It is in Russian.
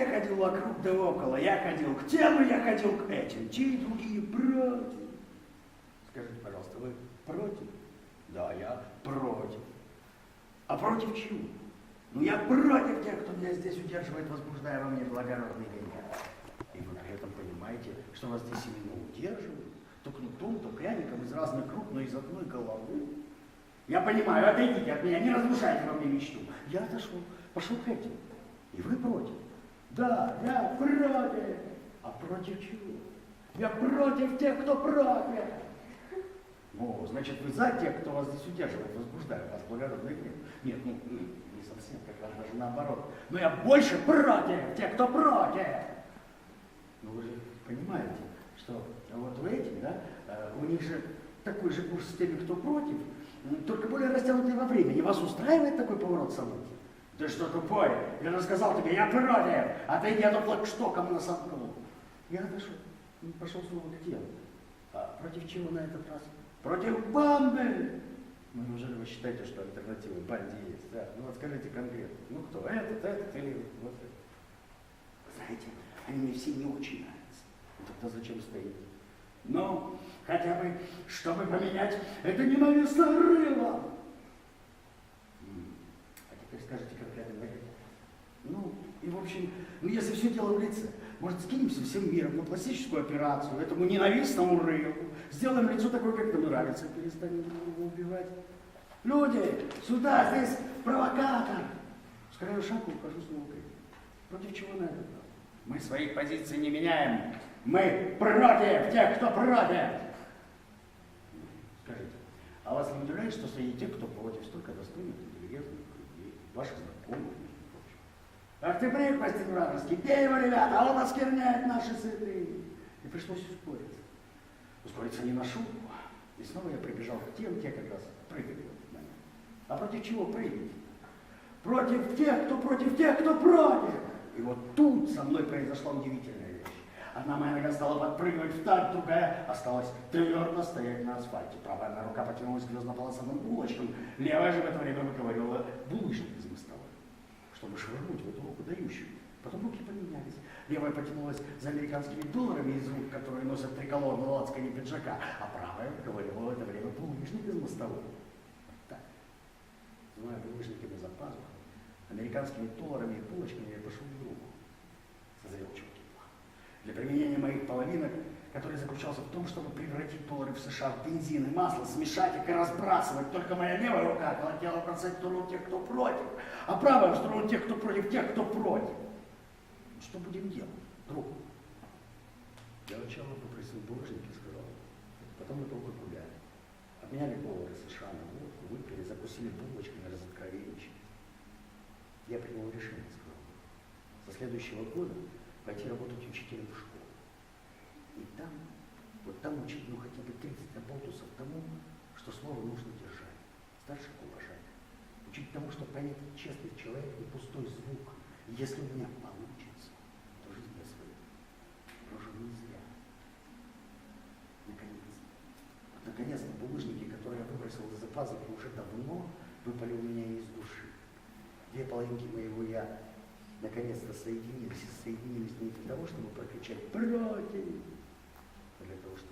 я ходил вокруг да около, я ходил к тем, я ходил к этим. Те и другие против. Скажите, пожалуйста, вы против? Да, я против. А против чего? Ну, я против тех, кто меня здесь удерживает, возбуждая во мне благородный гнев. И вы при этом понимаете, что вас здесь именно удерживают, то кнутом, то пряником из разных рук, но из одной головы. Я понимаю, отойдите от меня, не разрушайте во мне мечту. Я отошел, пошел к этим. И вы против. Да, я против. А против чего? Я против тех, кто против. Ну, значит, вы за тех, кто вас здесь удерживает, возбуждает вас благородный гнев. Нет, ну, не совсем, как раз даже наоборот. Но я больше против тех, кто против. Ну, вы же понимаете, что вот у этих, да, э, у них же такой же курс с теми, кто против, только более растянутый во времени. Вас устраивает такой поворот событий? Ты что тупой? Я же сказал тебе, я против, а ты где-то флагштоком насаднул. Я отошел, пошел снова к делу. А против чего на этот раз? Против банды! Ну, неужели вы считаете, что альтернативы банде есть? Да? Ну, вот скажите конкретно. Ну, кто? Этот, этот или вот этот? Знаете, они мне все не очень нравятся. Ну, тогда зачем стоите? Ну, хотя бы, чтобы поменять это ненавистное рыло. А теперь скажите конкретно, ну, общем, ну если все дело в лице, может скинемся всем миром на пластическую операцию, этому ненавистному рылу, сделаем лицо такое, как нам нравится, перестанем друга убивать. Люди, сюда, здесь провокатор. Скорее шаг ухожу с наукой. Против чего на этот раз? Мы своих позиций не меняем. Мы против тех, кто против. Скажите, а вас не удивляет, что среди тех, кто против, столько достойных, интеллигентных людей, ваших знакомых? Приквости вражеский, бей его, ребята, а он оскверняет наши святые. И пришлось ускориться. Ускориться не на шутку. И снова я прибежал к тем, те как раз прыгали на меня. А против чего прыгать? Против тех, кто против тех, кто против. И вот тут со мной произошла удивительная вещь. Одна моя нога стала подпрыгивать в такт, другая осталась твердо стоять на асфальте. Правая моя рука потянулась к звезднополосатым булочкам, левая же в это время выковыривала булыжник из мостовой, чтобы швырнуть в эту руку дающую. Потом руки поменялись. Левая потянулась за американскими долларами из рук, которые носят триколор на лацкане пиджака, а правая выковыривала в это время булыжник из мостовой. Вот так. Зная булыжниками за пазухой, американскими долларами и булочками я пошел в руку. Созрел четкий план. Для применения моих половинок, который заключался в том, чтобы превратить доллары в США в бензин и масло, смешать их и разбрасывать. Только моя левая рука хотела бросать в сторону тех, кто против, а правая в сторону тех, кто против тех, кто против. Что будем делать, друг? Я сначала попросил булыжники, сказал. Потом мы долго гуляли. Обменяли доллары США на водку, выпили, закусили булочками, разоткровенничали. Я принял решение, сказал. Со следующего года пойти работать учителем в школу. И там, вот там учить, ну хотя бы 30 оболтусов тому, что слово нужно держать, старших уважать. Учить тому, что понять честный человек не пустой звук. И если у меня получится, то жизнь я свою прожил не зря. Наконец. Вот наконец-то булыжники, которые я выбросил из-за пазухи уже давно, выпали у меня из души. Две половинки моего я наконец-то соединились, и соединились не для того, чтобы прокричать «против», а для того, чтобы